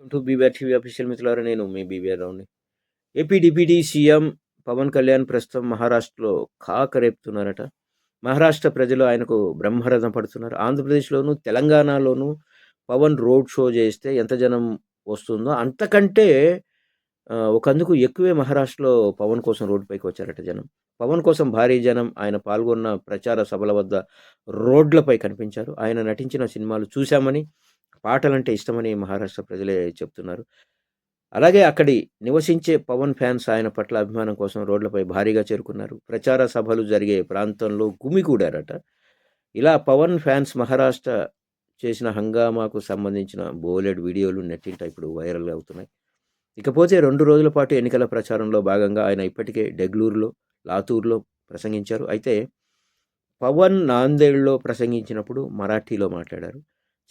To BBR TV official మిత్రులారా నేను మీ BBR రావుని AP deputy CM Pawan Kalyan ప్రస్తుతం మహారాష్ట్రలో కాక రేపుతున్నారట మహారాష్ట్ర ప్రజలు ఆయనకు బ్రహ్మరథం పడుతున్నారు. ఆంధ్రప్రదేశ్లోను తెలంగాణలోను పవన్ రోడ్ షో చేస్తే ఎంత జనం వస్తుందో అంతకంటే ఒకందుకు ఎక్కువే మహారాష్ట్రలో పవన్ కోసం రోడ్డుపైకి వచ్చారట జనం. పవన్ కోసం భారీ జనం ఆయన పాల్గొన్న ప్రచార సభల వద్ద రోడ్లపై కనిపించారు. ఆయన నటించిన సినిమాలు చూశామని పాటలంటే ఇష్టమని మహారాష్ట్ర ప్రజలే చెప్తున్నారు. అలాగే అక్కడి నివసించే పవన్ ఫ్యాన్స్ ఆయన పట్ల అభిమానం కోసం రోడ్లపై భారీగా చేరుకున్నారు. ప్రచార సభలు జరిగే ప్రాంతంలో గుమికూడారట ఇలా పవన్ ఫ్యాన్స్ మహారాష్ట్ర చేసిన హంగామాకు సంబంధించిన బోలెడ్ వీడియోలు నెట్టింట ఇప్పుడు వైరల్ అవుతున్నాయి. ఇకపోతే రెండు రోజుల పాటు ఎన్నికల ప్రచారంలో భాగంగా ఆయన ఇప్పటికే డెగ్లూరులో లాతూర్లో ప్రసంగించారు. అయితే పవన్ నాందేడ్లో ప్రసంగించినప్పుడు మరాఠీలో మాట్లాడారు.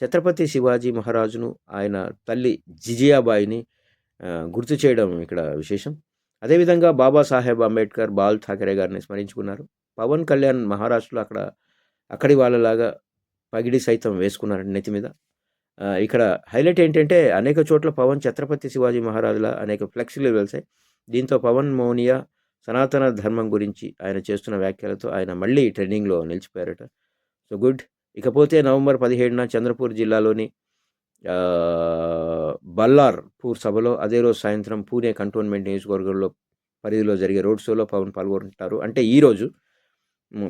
ఛత్రపతి శివాజీ మహారాజును ఆయన తల్లి జిజియాబాయిని గుర్తు చేయడం ఇక్కడ విశేషం. అదేవిధంగా బాబాసాహెబ్ అంబేద్కర్ బాల్ ఠాకరే గారిని స్మరించుకున్నారు. పవన్ కళ్యాణ్ మహారాష్ట్రలో అక్కడ అక్కడి వాళ్ళలాగా పగిడి సైతం వేసుకున్నారు నెత్తి మీద. ఇక్కడ హైలైట్ ఏంటంటే అనేక చోట్ల పవన్ ఛత్రపతి శివాజీ మహారాజుల అనేక ఫ్లెక్సీలు వెళ్తాయి దీంతో పవన్ మౌనియా సనాతన ధర్మం గురించి ఆయన చేస్తున్న వ్యాఖ్యలతో ఆయన మళ్ళీ ట్రెండింగ్లో నిలిచిపోయారట. So good. ఇకపోతే నవంబర్ పదిహేడున చంద్రపూర్ జిల్లాలోని బల్లార్పూర్ సభలో అదే రోజు సాయంత్రం పూణే కంటోన్మెంట్ నియోజకవర్గంలో పరిధిలో జరిగే రోడ్ షోలో పవన్ పాల్గొంటారు. అంటే ఈరోజు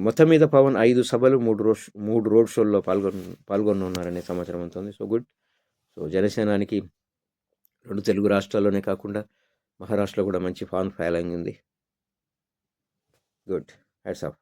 మొత్తం మీద పవన్ ఐదు సభలు మూడు రోడ్ మూడు రోడ్ షోల్లో పాల్గొన పాల్గొనున్నారనే సమాచారం ఉంటుంది సో గుడ్. సో జనసేనానికి రెండు తెలుగు రాష్ట్రాల్లోనే కాకుండా మహారాష్ట్రలో కూడా మంచి ఫాన్ ఫైలింగ్ ఉంది. గుడ్. Hats off.